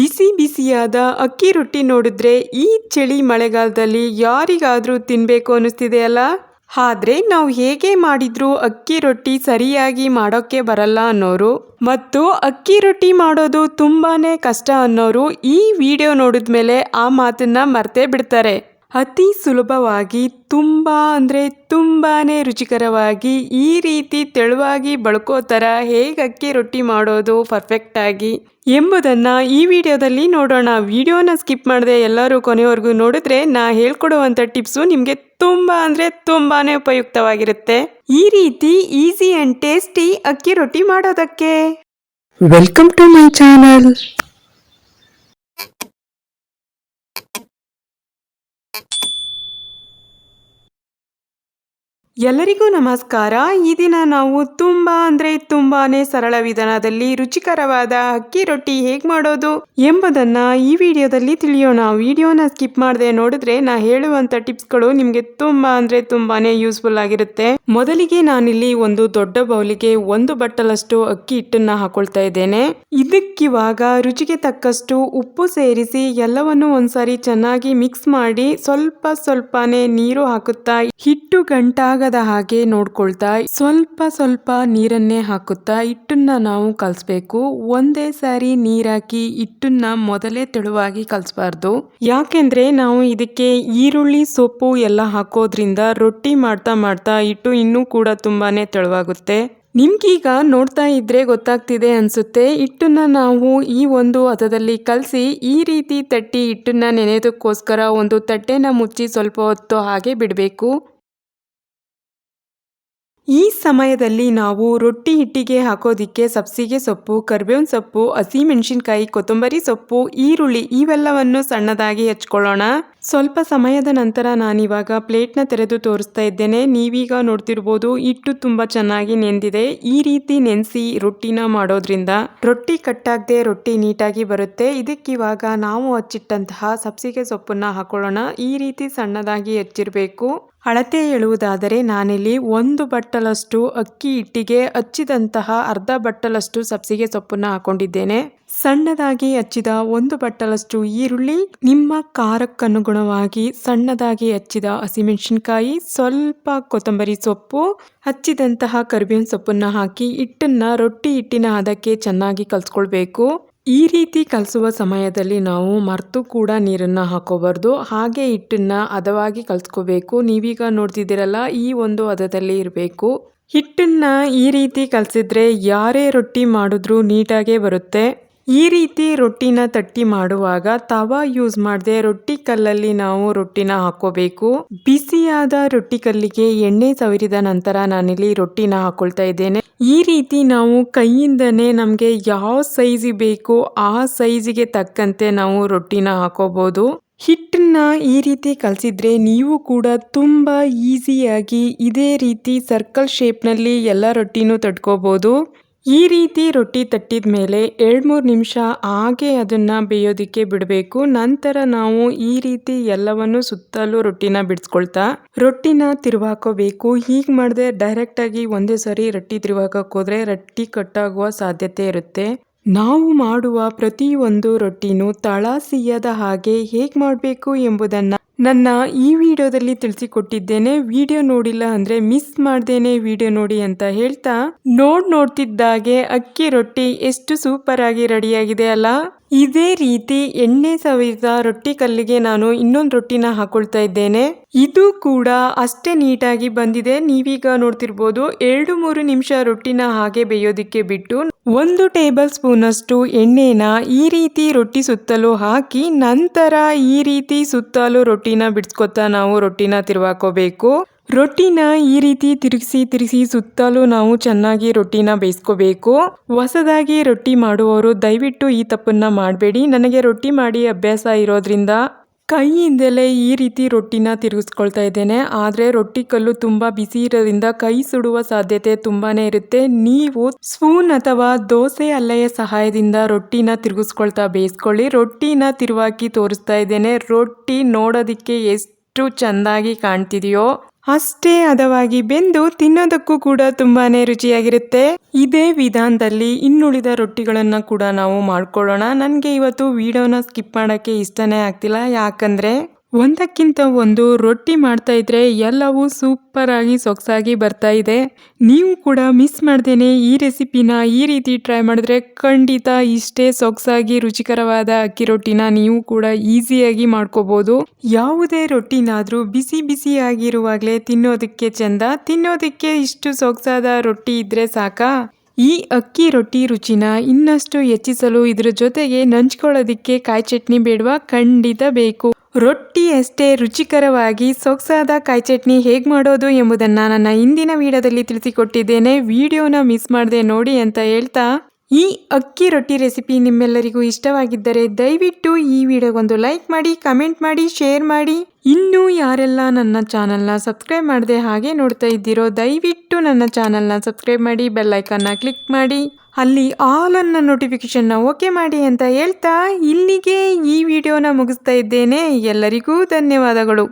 ಬಿಸಿ ಬಿಸಿಯಾದ ಅಕ್ಕಿ ರೊಟ್ಟಿ ನೋಡಿದ್ರೆ ಈ ಚಳಿ ಮಳೆಗಾಲದಲ್ಲಿ ಯಾರಿಗಾದರೂ ತಿನ್ನಬೇಕು ಅನ್ನಿಸ್ತಿದೆಯಲ್ಲ? ಆದರೆ ನಾವು ಹೇಗೆ ಮಾಡಿದ್ರೂ ಅಕ್ಕಿ ರೊಟ್ಟಿ ಸರಿಯಾಗಿ ಮಾಡೋಕ್ಕೆ ಬರಲ್ಲ ಅನ್ನೋರು. ಮತ್ತು ಅಕ್ಕಿ ರೊಟ್ಟಿ ಮಾಡೋದು ತುಂಬಾನೇ ಕಷ್ಟ ಅನ್ನೋರು ಈ ವಿಡಿಯೋ ನೋಡಿದ್ಮೇಲೆ ಆ ಮಾತನ್ನ ಮರ್ತೇ ಬಿಡ್ತಾರೆ. ಅತಿ ಸುಲಭವಾಗಿ ತುಂಬ ಅಂದರೆ ತುಂಬಾ ರುಚಿಕರವಾಗಿ ಈ ರೀತಿ ತೆಳುವಾಗಿ ಬಳ್ಕೋ ಥರ ಹೇಗೆ ಅಕ್ಕಿ ರೊಟ್ಟಿ ಮಾಡೋದು ಪರ್ಫೆಕ್ಟಾಗಿ ಎಂಬುದನ್ನು ಈ ವಿಡಿಯೋದಲ್ಲಿ ನೋಡೋಣ. ವಿಡಿಯೋನ ಸ್ಕಿಪ್ ಮಾಡದೆ ಎಲ್ಲರೂ ಕೊನೆವರೆಗೂ ನೋಡಿದ್ರೆ ನಾ ಹೇಳ್ಕೊಡುವಂಥ ಟಿಪ್ಸು ನಿಮಗೆ ತುಂಬ ಅಂದರೆ ತುಂಬಾ ಉಪಯುಕ್ತವಾಗಿರುತ್ತೆ. ಈ ರೀತಿ ಈಸಿ ಆ್ಯಂಡ್ ಟೇಸ್ಟಿ ಅಕ್ಕಿ ರೊಟ್ಟಿ ಮಾಡೋದಕ್ಕೆ. ವೆಲ್ಕಮ್ ಟು ಮೈ ಚಾನಲ್ ಎಲ್ಲರಿಗೂ ನಮಸ್ಕಾರ. ಈ ದಿನ ನಾವು ತುಂಬ ಅಂದ್ರೆ ತುಂಬಾನೇ ಸರಳ ವಿಧಾನದಲ್ಲಿ ರುಚಿಕರವಾದ ಅಕ್ಕಿ ರೊಟ್ಟಿ ಹೇಗೆ ಮಾಡೋದು ಎಂಬುದನ್ನ ಈ ವಿಡಿಯೋದಲ್ಲಿ ತಿಳಿಯೋಣ. ವಿಡಿಯೋನ ಸ್ಕಿಪ್ ಮಾಡದೆ ನೋಡಿದ್ರೆ ನಾ ಹೇಳುವಂತ ಟಿಪ್ಸ್ಗಳು ನಿಮಗೆ ತುಂಬಾ ಅಂದ್ರೆ ತುಂಬಾನೇ ಯೂಸ್ಫುಲ್ ಆಗಿರುತ್ತೆ. ಮೊದಲಿಗೆ ನಾನಿಲ್ಲಿ ಒಂದು ದೊಡ್ಡ ಬೌಲಿಗೆ ಒಂದು ಬಟ್ಟಲಷ್ಟು ಅಕ್ಕಿ ಹಿಟ್ಟನ್ನ ಹಾಕೊಳ್ತಾ ಇದ್ದೇನೆ. ಇದಕ್ಕಿವಾಗ ರುಚಿಗೆ ತಕ್ಕಷ್ಟು ಉಪ್ಪು ಸೇರಿಸಿ ಎಲ್ಲವನ್ನು ಒಂದ್ಸಾರಿ ಚೆನ್ನಾಗಿ ಮಿಕ್ಸ್ ಮಾಡಿ ಸ್ವಲ್ಪ ಸ್ವಲ್ಪನೇ ನೀರು ಹಾಕುತ್ತಾ ಹಿಟ್ಟು ಗಂಟಾಗದ ಹಾಗೆ ನೋಡ್ಕೊಳ್ತಾ ಸ್ವಲ್ಪ ಸ್ವಲ್ಪ ನೀರನ್ನೇ ಹಾಕುತ್ತಾ ಹಿಟ್ಟನ್ನ ನಾವು ಕಲಿಸ್ಬೇಕು. ಒಂದೇ ಸಾರಿ ನೀರಾಕಿ ಹಿಟ್ಟನ್ನ ಮೊದಲೇ ತೆಳುವಾಗಿ ಕಲಿಸ್ಬಾರ್ದು. ಯಾಕೆಂದ್ರೆ ನಾವು ಇದಕ್ಕೆ ಈರುಳ್ಳಿ, ಸೊಪ್ಪು ಎಲ್ಲ ಹಾಕೋದ್ರಿಂದ ರೊಟ್ಟಿ ಮಾಡ್ತಾ ಮಾಡ್ತಾ ಹಿಟ್ಟು ಇನ್ನೂ ಕೂಡ ತುಂಬಾನೇ ತೆಳುವಾಗುತ್ತೆ. ನಿಮ್ಗೀಗ ನೋಡ್ತಾ ಇದ್ರೆ ಗೊತ್ತಾಗ್ತಿದೆ ಅನ್ಸುತ್ತೆ. ಹಿಟ್ಟನ್ನ ನಾವು ಈ ಒಂದು ಹದದಲ್ಲಿ ಕಲಸಿ ಈ ರೀತಿ ತಟ್ಟಿ ಹಿಟ್ಟನ್ನ ನೆನೆಯೋದಕ್ಕೋಸ್ಕರ ಒಂದು ತಟ್ಟೆನ ಮುಚ್ಚಿ ಸ್ವಲ್ಪ ಹೊತ್ತು ಹಾಗೆ ಬಿಡಬೇಕು. ಈ ಸಮಯದಲ್ಲಿ ನಾವು ರೊಟ್ಟಿ ಹಿಟ್ಟಿಗೆ ಹಾಕೋದಿಕ್ಕೆ ಸಬ್ಸಿಗೆ ಸೊಪ್ಪು, ಕರ್ಬೇವಿನ ಸೊಪ್ಪು ಹಸಿಮೆಣಸಿನ್ಕಾಯಿ ಕೊತ್ತಂಬರಿ ಸೊಪ್ಪು, ಈರುಳ್ಳಿ ಇವೆಲ್ಲವನ್ನು ಸಣ್ಣದಾಗಿ ಹೆಚ್ಕೊಳ್ಳೋಣ. ಸ್ವಲ್ಪ ಸಮಯದ ನಂತರ ನಾನಿವಾಗ ಪ್ಲೇಟ್ನ ತೆರೆದು ತೋರಿಸ್ತಾ ಇದ್ದೇನೆ. ನೀವೀಗ ನೋಡ್ತಿರ್ಬೋದು ಹಿಟ್ಟು ತುಂಬ ಚೆನ್ನಾಗಿ ನೆಂದಿದೆ. ಈ ರೀತಿ ನೆನೆಸಿ ರೊಟ್ಟಿನ ಮಾಡೋದ್ರಿಂದ ರೊಟ್ಟಿ ಕಟ್ಟಾಗದೆ ರೊಟ್ಟಿ ನೀಟಾಗಿ ಬರುತ್ತೆ. ಇದಕ್ಕಿವಾಗ ನಾವು ಹಚ್ಚಿಟ್ಟಂತಹ ಸಬ್ಸಿಗೆ ಸೊಪ್ಪನ್ನ ಹಾಕೊಳ್ಳೋಣ. ಈ ರೀತಿ ಸಣ್ಣದಾಗಿ ಹೆಚ್ಚಿರಬೇಕು. ಅಳತೆ ಹೇಳುವುದಾದರೆ ನಾನಿಲ್ಲಿ ಒಂದು ಬಟ್ಟಲಷ್ಟು ಅಕ್ಕಿ ಹಿಟ್ಟಿಗೆ ಹಚ್ಚಿದಂತಹ ಅರ್ಧ ಬಟ್ಟಲಷ್ಟು ಸಬ್ಸಿಗೆ ಸೊಪ್ಪನ್ನು ಹಾಕೊಂಡಿದ್ದೇನೆ. ಸಣ್ಣದಾಗಿ ಹಚ್ಚಿದ ಒಂದು ಬಟ್ಟಲಷ್ಟು ಈರುಳ್ಳಿ, ನಿಮ್ಮ ಖಾರಕ್ಕನುಗುಣವಾಗಿ ಸಣ್ಣದಾಗಿ ಹಚ್ಚಿದ ಹಸಿಮೆಣಸಿನ್ಕಾಯಿ, ಸ್ವಲ್ಪ ಕೊತ್ತಂಬರಿ ಸೊಪ್ಪು, ಹಚ್ಚಿದಂತಹ ಕರಿಬೇವಿನ ಸೊಪ್ಪನ್ನು ಹಾಕಿ ಹಿಟ್ಟನ್ನು ರೊಟ್ಟಿ ಹಿಟ್ಟಿನ ಹದಕ್ಕೆ ಚೆನ್ನಾಗಿ ಕಲಿಸ್ಕೊಳ್ಬೇಕು. ಈ ರೀತಿ ಕಲಸುವ ಸಮಯದಲ್ಲಿ ನಾವು ಮರೆತು ಕೂಡ ನೀರನ್ನು ಹಾಕೋಬಾರ್ದು. ಹಾಗೆ ಹಿಟ್ಟನ್ನು ಹದವಾಗಿ ಕಲಿಸ್ಕೋಬೇಕು. ನೀವೀಗ ನೋಡ್ತಿದ್ದೀರಲ್ಲ, ಈ ಒಂದು ಹದದಲ್ಲಿ ಇರಬೇಕು. ಹಿಟ್ಟನ್ನು ಈ ರೀತಿ ಕಲಸಿದ್ರೆ ಯಾರೇ ರೊಟ್ಟಿ ಮಾಡಿದ್ರೂ ನೀಟಾಗೇ ಬರುತ್ತೆ. ಈ ರೀತಿ ರೊಟ್ಟಿನ ತಟ್ಟಿ ಮಾಡುವಾಗ ತವಾ ಯೂಸ್ ಮಾಡದೆ ರೊಟ್ಟಿ ಕಲ್ಲಲ್ಲಿ ನಾವು ರೊಟ್ಟಿನ ಹಾಕೋಬೇಕು ಬಿಸಿಯಾದ ರೊಟ್ಟಿ ಕಲ್ಲಿಗೆ ಎಣ್ಣೆ ಸವರಿದ ನಂತರ ನಾನಿಲ್ಲಿ ರೊಟ್ಟಿನ ಹಾಕೊಳ್ತಾ ಇದ್ದೇನೆ. ಈ ರೀತಿ ನಾವು ಕೈಯಿಂದನೇ ನಮಗೆ ಯಾವ ಸೈಜ್ ಬೇಕು ಆ ಸೈಜಿಗೆ ತಕ್ಕಂತೆ ನಾವು ರೊಟ್ಟಿನ ಹಾಕೋಬಹುದು ಹಿಟ್ಟನ್ನ ಈ ರೀತಿ ಕಲಸಿದ್ರೆ ನೀವು ಕೂಡ ತುಂಬ ಈಸಿಯಾಗಿ ಇದೇ ರೀತಿ ಸರ್ಕಲ್ ಶೇಪ್ನಲ್ಲಿ ಎಲ್ಲ ರೊಟ್ಟಿನೂ ತಟ್ಕೋಬೋದು. ಈ ರೀತಿ ರೊಟ್ಟಿ ತಟ್ಟಿದ ಮೇಲೆ ಎರಡು ಮೂರು ನಿಮಿಷ ಹಾಗೆ ಅದನ್ನು ಬೇಯೋದಕ್ಕೆ ಬಿಡಬೇಕು. ನಂತರ ನಾವು ಈ ರೀತಿ ಎಲ್ಲವನ್ನು ಸುತ್ತಲೂ ರೊಟ್ಟಿನ ಬಿಡಿಸ್ಕೊಳ್ತಾ ರೊಟ್ಟಿನ ತಿರುವಾಕೋಬೇಕು. ಹೀಗೆ ಮಾಡಿದ್ರೆ ಡೈರೆಕ್ಟಾಗಿ ಒಂದೇ ಸಾರಿ ರೊಟ್ಟಿ ತಿರುವಾಕೋದ್ರೆ ರೊಟ್ಟಿ ಕಟ್ಟಾಗುವ ಸಾಧ್ಯತೆ ಇರುತ್ತೆ. ನಾವು ಮಾಡುವ ಪ್ರತಿಯೊಂದು ರೊಟ್ಟಿನೂ ತಳ ಹಾಗೆ ಹೇಗೆ ಮಾಡಬೇಕು ಎಂಬುದನ್ನು ನನ್ನ ಈ ವಿಡಿಯೋದಲ್ಲಿ ತಿಳಿಸಿಕೊಟ್ಟಿದ್ದೇನೆ, ವಿಡಿಯೋ ನೋಡಿಲ್ಲ ಅಂದ್ರೆ ಮಿಸ್ ಮಾಡ್ದೇನೆ ವಿಡಿಯೋ ನೋಡಿ ಅಂತ ಹೇಳ್ತಾ ನೋಡ್ ನೋಡ್ತಿದ್ದಾಗೆ ಅಕ್ಕಿ ರೊಟ್ಟಿ ಎಷ್ಟು ಸೂಪರ್ ಆಗಿ ರೆಡಿಯಾಗಿದೆ ಅಲ್ಲ? ಇದೇ ರೀತಿ ಎಣ್ಣೆ ಸವಿದ ರೊಟ್ಟಿ ಕಲ್ಲಿಗೆ ನಾನು ಇನ್ನೊಂದು ರೊಟ್ಟಿನ ಹಾಕೊಳ್ತಾ ಇದ್ದೇನೆ. ಇದು ಕೂಡ ಅಷ್ಟೇ ನೀಟಾಗಿ ಬಂದಿದೆ. ನೀವೀಗ ನೋಡ್ತಿರ್ಬೋದು, ಎರಡು ಮೂರು ನಿಮಿಷ ರೊಟ್ಟಿನ ಹಾಗೆ ಬೇಯೋದಿಕ್ಕೆ ಬಿಟ್ಟು ಒಂದು ಟೇಬಲ್ ಸ್ಪೂನ್ ಅಷ್ಟು ಎಣ್ಣೆನ ಈ ರೀತಿ ರೊಟ್ಟಿ ಸುತ್ತಲೂ ಹಾಕಿ ನಂತರ ಈ ರೀತಿ ಸುತ್ತಲೂ ರೊಟ್ಟಿನ ಬಿಡ್ಸ್ಕೊತಾ ನಾವು ರೊಟ್ಟಿನ ತಿರುವಾಕೋಬೇಕು. ರೊಟ್ಟಿನ ಈ ರೀತಿ ತಿರುಗಿಸಿ ತಿರುಗಿಸಿ ಸುತ್ತಲೂ ನಾವು ಚೆನ್ನಾಗಿ ರೊಟ್ಟಿನ ಬೇಯಿಸ್ಕೋಬೇಕು. ಹೊಸದಾಗಿ ರೊಟ್ಟಿ ಮಾಡುವವರು ದಯವಿಟ್ಟು ಈ ತಪ್ಪನ್ನ ಮಾಡಬೇಡಿ. ನನಗೆ ರೊಟ್ಟಿ ಮಾಡಿ ಅಭ್ಯಾಸ ಇರೋದ್ರಿಂದ ಕೈಯಿಂದಲೇ ಈ ರೀತಿ ರೊಟ್ಟಿನ ತಿರುಗಿಸ್ಕೊಳ್ತಾ ಇದ್ದೇನೆ. ಆದರೆ ರೊಟ್ಟಿ ಕಲ್ಲು ತುಂಬ ಬಿಸಿ ಇರೋದ್ರಿಂದ ಕೈ ಸುಡುವ ಸಾಧ್ಯತೆ ತುಂಬಾ ಇರುತ್ತೆ. ನೀವು ಸ್ಪೂನ್ ಅಥವಾ ದೋಸೆ ಅಲ್ಲೆಯ ಸಹಾಯದಿಂದ ರೊಟ್ಟಿನ ತಿರುಗಿಸ್ಕೊಳ್ತಾ ಬೇಯಿಸ್ಕೊಳ್ಳಿ. ರೊಟ್ಟಿನ ತಿರುವಾಕಿ ತೋರಿಸ್ತಾ ಇದ್ದೇನೆ. ರೊಟ್ಟಿ ನೋಡೋದಕ್ಕೆ ಎಷ್ಟು ಚೆಂದಾಗಿ ಕಾಣ್ತಿದೆಯೋ. ಅಷ್ಟೇ ಹದವಾಗಿ ಬೆಂದು ತಿನ್ನೋದಕ್ಕೂ ಕೂಡ ತುಂಬಾನೇ ರುಚಿಯಾಗಿರುತ್ತೆ. ಇದೇ ವಿಧಾನದಲ್ಲಿ ಇನ್ನುಳಿದ ರೊಟ್ಟಿಗಳನ್ನ ಕೂಡ ನಾವು ಮಾಡ್ಕೊಳ್ಳೋಣ. ನನಗೆ ಇವತ್ತು ವಿಡಿಯೋನ ಸ್ಕಿಪ್ ಮಾಡೋಕ್ಕೆ ಇಷ್ಟನೇ ಆಗ್ತಿಲ್ಲ. ಯಾಕಂದ್ರೆ ಒಂದಕ್ಕಿಂತ ಒಂದು ರೊಟ್ಟಿ ಮಾಡ್ತಾ ಇದ್ರೆ ಎಲ್ಲವೂ ಸೂಪರಾಗಿ ಸೊಗಸಾಗಿ ಬರ್ತಾ ಇದೆ. ನೀವು ಕೂಡ ಮಿಸ್ ಮಾಡ್ದೇನೆ ಈ ರೆಸಿಪಿನ ಈ ರೀತಿ ಟ್ರೈ ಮಾಡಿದ್ರೆ ಖಂಡಿತ ಇಷ್ಟೇ ಸೊಗಸಾಗಿ ರುಚಿಕರವಾದ ಅಕ್ಕಿ ರೊಟ್ಟಿನ ನೀವು ಕೂಡ ಈಸಿಯಾಗಿ ಮಾಡ್ಕೋಬಹುದು ಯಾವುದೇ ರೊಟ್ಟಿನಾದ್ರೂ ಬಿಸಿ ಬಿಸಿ ಆಗಿರುವಾಗಲೇ ತಿನ್ನೋದಕ್ಕೆ ಚಂದ, ತಿನ್ನೋದಕ್ಕೆ ಇಷ್ಟು ಸೊಗಸಾದ ರೊಟ್ಟಿ ಇದ್ರೆ ಸಾಕಾ? ಈ ಅಕ್ಕಿ ರೊಟ್ಟಿ ರುಚಿನ ಇನ್ನಷ್ಟು ಹೆಚ್ಚಿಸಲು ಇದರ ಜೊತೆಗೆ ನಂಚ್ಕೊಳ್ಳೋದಿಕ್ಕೆ ಕಾಯಿ ಚಟ್ನಿ ಬೇಡವಾ? ಖಂಡಿತ ಬೇಕು. ರೊಟ್ಟಿ ಅಷ್ಟೇ ರುಚಿಕರವಾಗಿ ಸೊಗಸಾದ ಕಾಯಿ ಚಟ್ನಿ ಹೇಗೆ ಮಾಡೋದು ಎಂಬುದನ್ನು ನನ್ನ ಇಂದಿನ ವಿಡಿಯೋದಲ್ಲಿ ತಿಳಿಸಿಕೊಟ್ಟಿದ್ದೇನೆ. ವಿಡಿಯೋನ ಮಿಸ್ ಮಾಡದೆ ನೋಡಿ ಅಂತ ಹೇಳ್ತಾ ಈ ಅಕ್ಕಿ ರೊಟ್ಟಿ ರೆಸಿಪಿ ನಿಮ್ಮೆಲ್ಲರಿಗೂ ಇಷ್ಟವಾಗಿದ್ದರೆ ದಯವಿಟ್ಟು ಈ ವಿಡಿಯೋಗೊಂದು ಲೈಕ್ ಮಾಡಿ, ಕಮೆಂಟ್ ಮಾಡಿ, ಶೇರ್ ಮಾಡಿ. ಇನ್ನೂ ಯಾರೆಲ್ಲ ನನ್ನ ಚಾನಲ್ನ ಸಬ್ಸ್ಕ್ರೈಬ್ ಮಾಡದೆ ಹಾಗೆ ನೋಡ್ತಾ ಇದ್ದೀರೋ, ದಯವಿಟ್ಟು ನನ್ನ ಚಾನಲ್ನ ಸಬ್ಸ್ಕ್ರೈಬ್ ಮಾಡಿ, ಬೆಲ್ ಐಕನ್ನ ಕ್ಲಿಕ್ ಮಾಡಿ. ಅಲ್ಲಿ ಆಲ್ ಅನ್ನ ನೋಟಿಫಿಕೇಶನ್ನ ಓಕೆ ಮಾಡಿ ಅಂತ ಹೇಳ್ತಾ ಇಲ್ಲಿಗೆ ಈ ವಿಡಿಯೋನ ಮುಗಿಸ್ತಾ ಇದ್ದೇನೆ. ಎಲ್ಲರಿಗೂ ಧನ್ಯವಾದಗಳು.